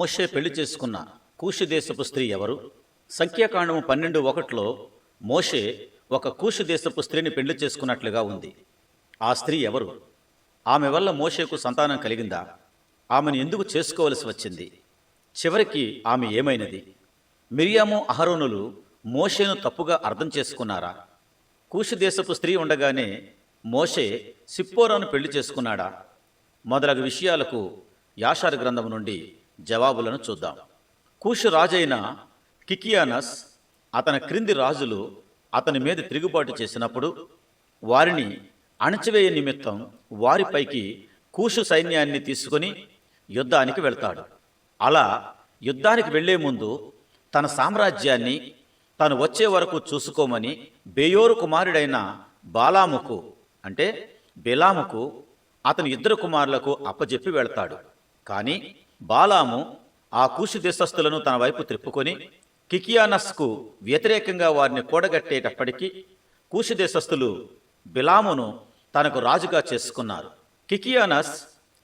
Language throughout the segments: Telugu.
మోషే పెళ్ళి చేసుకున్న కూషు దేశపు స్త్రీ ఎవరు? సంఖ్యాకాండము పన్నెండు ఒకటిలో మోషే ఒక కూషు దేశపు స్త్రీని పెళ్ళి చేసుకున్నట్లుగా ఉంది. ఆ స్త్రీ ఎవరు? ఆమె వల్ల మోషేకు సంతానం కలిగిందా? ఆమెను ఎందుకు చేసుకోవలసి వచ్చింది? చివరికి ఆమె ఏమైనది? మిరియాము అహరోనులు మోషేను తప్పుగా అర్థం చేసుకున్నారా? కూషు దేశపు స్త్రీ ఉండగానే మోషే సిప్పోరాను పెళ్ళి చేసుకున్నాడా? మొదలగు విషయాలకు యాషారు గ్రంథం నుండి జవాబులను చూద్దాం. కూషు రాజైన కికియానస్ అతని క్రింది రాజులు అతని మీద తిరుగుబాటు చేసినప్పుడు వారిని అణచివేయ నిమిత్తం వారిపైకి కూషు సైన్యాన్ని తీసుకొని యుద్ధానికి వెళ్తాడు. అలా యుద్ధానికి వెళ్ళే ముందు తన సామ్రాజ్యాన్ని తను వచ్చే వరకు చూసుకోమని బేయోరు కుమారుడైన బాలాముకు అంటే బెలాముకు అతని ఇద్దరు కుమారులకు అప్పజెప్పి వెళ్తాడు. కానీ బాలాము ఆ కూషు దేశస్థులను తన వైపు త్రిప్పుకొని కికియానస్కు వ్యతిరేకంగా వారిని కూడగట్టేటప్పటికీ కూషు దేశస్థులు బిలామును తనకు రాజుగా చేసుకున్నారు. కికియానస్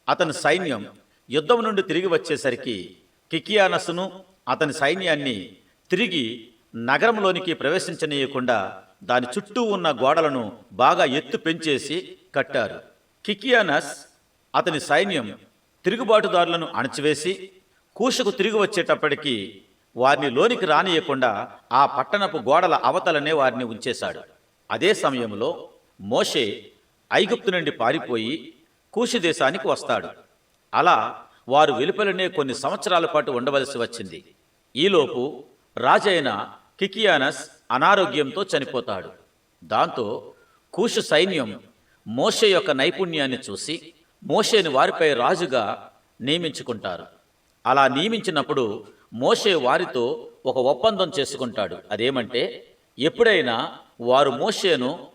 అతని సైన్యం యుద్ధం నుండి తిరిగి వచ్చేసరికి కికియానస్ను అతని సైన్యాన్ని తిరిగి నగరంలోనికి ప్రవేశించనీయకుండా దాని చుట్టూ ఉన్న గోడలను బాగా ఎత్తు పెంచేసి కట్టారు. కికియానస్ అతని సైన్యం తిరుగుబాటుదారులను అణచివేసి కూషకు తిరిగి వచ్చేటప్పటికి వారిని లోనికి రానియకుండా ఆ పట్టణపు గోడల అవతలనే వారిని ఉంచేశాడు. అదే సమయంలో మోషే ఐగుప్తు నుండి పారిపోయి కూషు దేశానికి వస్తాడు. అలా వారు వెలుపలనే కొన్ని సంవత్సరాల పాటు ఉండవలసి వచ్చింది. ఈలోపు రాజైన కికియానస్ అనారోగ్యంతో చనిపోతాడు. దాంతో కూషు సైన్యం మోషే యొక్క నైపుణ్యాన్ని చూసి మోషేని వారిపై రాజుగా నియమించుకుంటారు. అలా నియమించినప్పుడు మోషే వారితో ఒక ఒప్పందం చేసుకుంటాడు. అదేమంటే ఎప్పుడైనా వారు మోషేను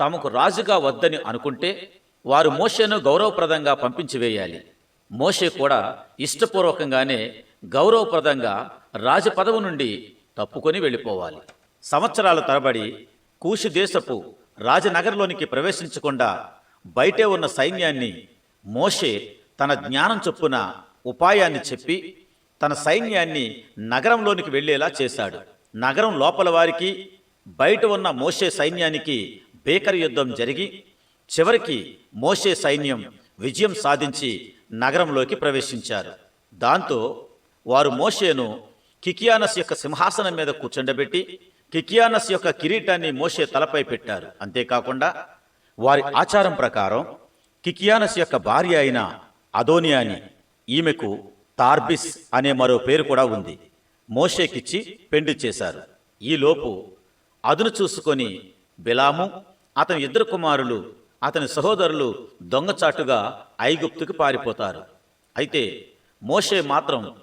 తమకు రాజుగా వద్దని అనుకుంటే వారు మోషేను గౌరవప్రదంగా పంపించి వేయాలి. మోషే కూడా ఇష్టపూర్వకంగానే గౌరవప్రదంగా రాజపదవి నుండి తప్పుకొని వెళ్ళిపోవాలి. సంవత్సరాల తరబడి కూషి దేశపు రాజనగర్లోనికి ప్రవేశించకుండా బయటే ఉన్న సైన్యాన్ని మోషే తన జ్ఞానం చొప్పున ఉపాయాన్ని చెప్పి తన సైన్యాన్ని నగరంలోనికి వెళ్ళేలా చేశాడు. నగరం లోపల వారికి బయట ఉన్న మోషే సైన్యానికి బేకర్ యుద్ధం జరిగి చివరికి మోషే సైన్యం విజయం సాధించి నగరంలోకి ప్రవేశించారు. దాంతో వారు మోషేను కికియానస్ యొక్క సింహాసనం మీద కూర్చుండబెట్టి కికియానస్ యొక్క కిరీటాన్ని మోషే తలపై పెట్టారు. అంతేకాకుండా వారి ఆచారం ప్రకారం కికియానస్ యొక్క భార్య అయిన అదోనియాని ఈమెకు తార్బిస్ అనే మరో పేరు కూడా ఉంది. మోషేకిచ్చి పెండి చేశారు. ఈలోపు అదును చూసుకొని బిలాము అతని ఇద్దరు కుమారులు అతని సహోదరులు దొంగచాటుగా ఐగుప్తుకు పారిపోతారు. అయితే మోషే మాత్రం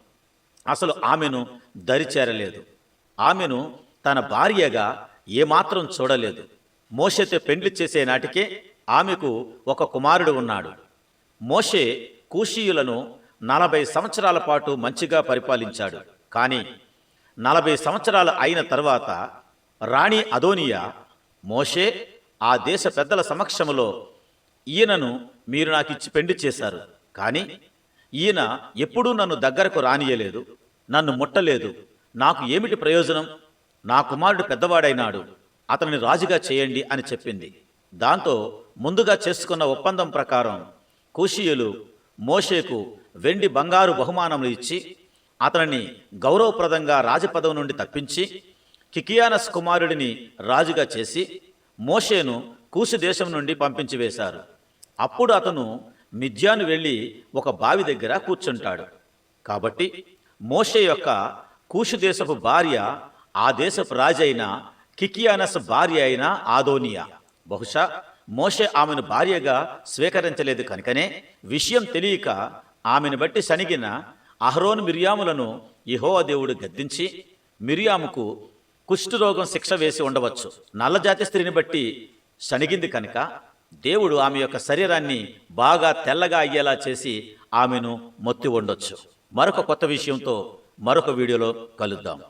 అసలు ఆమెను దరిచేరలేదు ఆమెను తన భార్యగా ఏమాత్రం చూడలేదు. మోషేతో పెండ్లి చేసే నాటికే ఆమెకు ఒక కుమారుడు ఉన్నాడు. మోషే కూషీయులను నలభై సంవత్సరాల పాటు మంచిగా పరిపాలించాడు. కానీ నలభై సంవత్సరాలు అయిన తర్వాత రాణి అదోనియా మోషే ఆ దేశ పెద్దల సమక్షములో ఈయనను మీరు నాకు ఇచ్చి పెండి చేశారు. కానీ ఈయన ఎప్పుడూ నన్ను దగ్గరకు రానియలేదు నన్ను ముట్టలేదు. నాకు ఏమిటి ప్రయోజనం? నా కుమారుడు పెద్దవాడైనాడు. అతనిని రాజుగా చేయండి అని చెప్పింది. దాంతో ముందుగా చేసుకున్న ఒప్పందం ప్రకారం కూషియులు మోషేకు వెండి బంగారు బహుమానములు ఇచ్చి అతనిని గౌరవప్రదంగా రాజపదవి నుండి తప్పించి కికియానస్ కుమారుడిని రాజుగా చేసి మోషేను కూసు దేశం నుండి పంపించి వేశారు. అప్పుడు అతను మిథ్యాను వెళ్ళి ఒక బావి దగ్గర కూర్చుంటాడు. కాబట్టి మోషే యొక్క కూషు దేశపు భార్య ఆ దేశపు రాజైన కికియానస్ భార్య అయిన ఆదోనియా. బహుశా మోషే ఆమెను భార్యగా స్వీకరించలేదు కనుకనే విషయం తెలియక ఆమెను బట్టి సనిగిన అహరోను మిరియాములను యెహోవా దేవుడు గద్దించి మిరియాముకు కుష్ఠరోగం శిక్ష వేసి ఉండవచ్చు. నల్లజాతి స్త్రీని బట్టి శనిగింది కనుక దేవుడు ఆమె యొక్క శరీరాన్ని బాగా తెల్లగా అయ్యేలా చేసి ఆమెను మొత్తి ఉండొచ్చు. మరొక కొత్త విషయంతో మరొక వీడియోలో కలుద్దాం.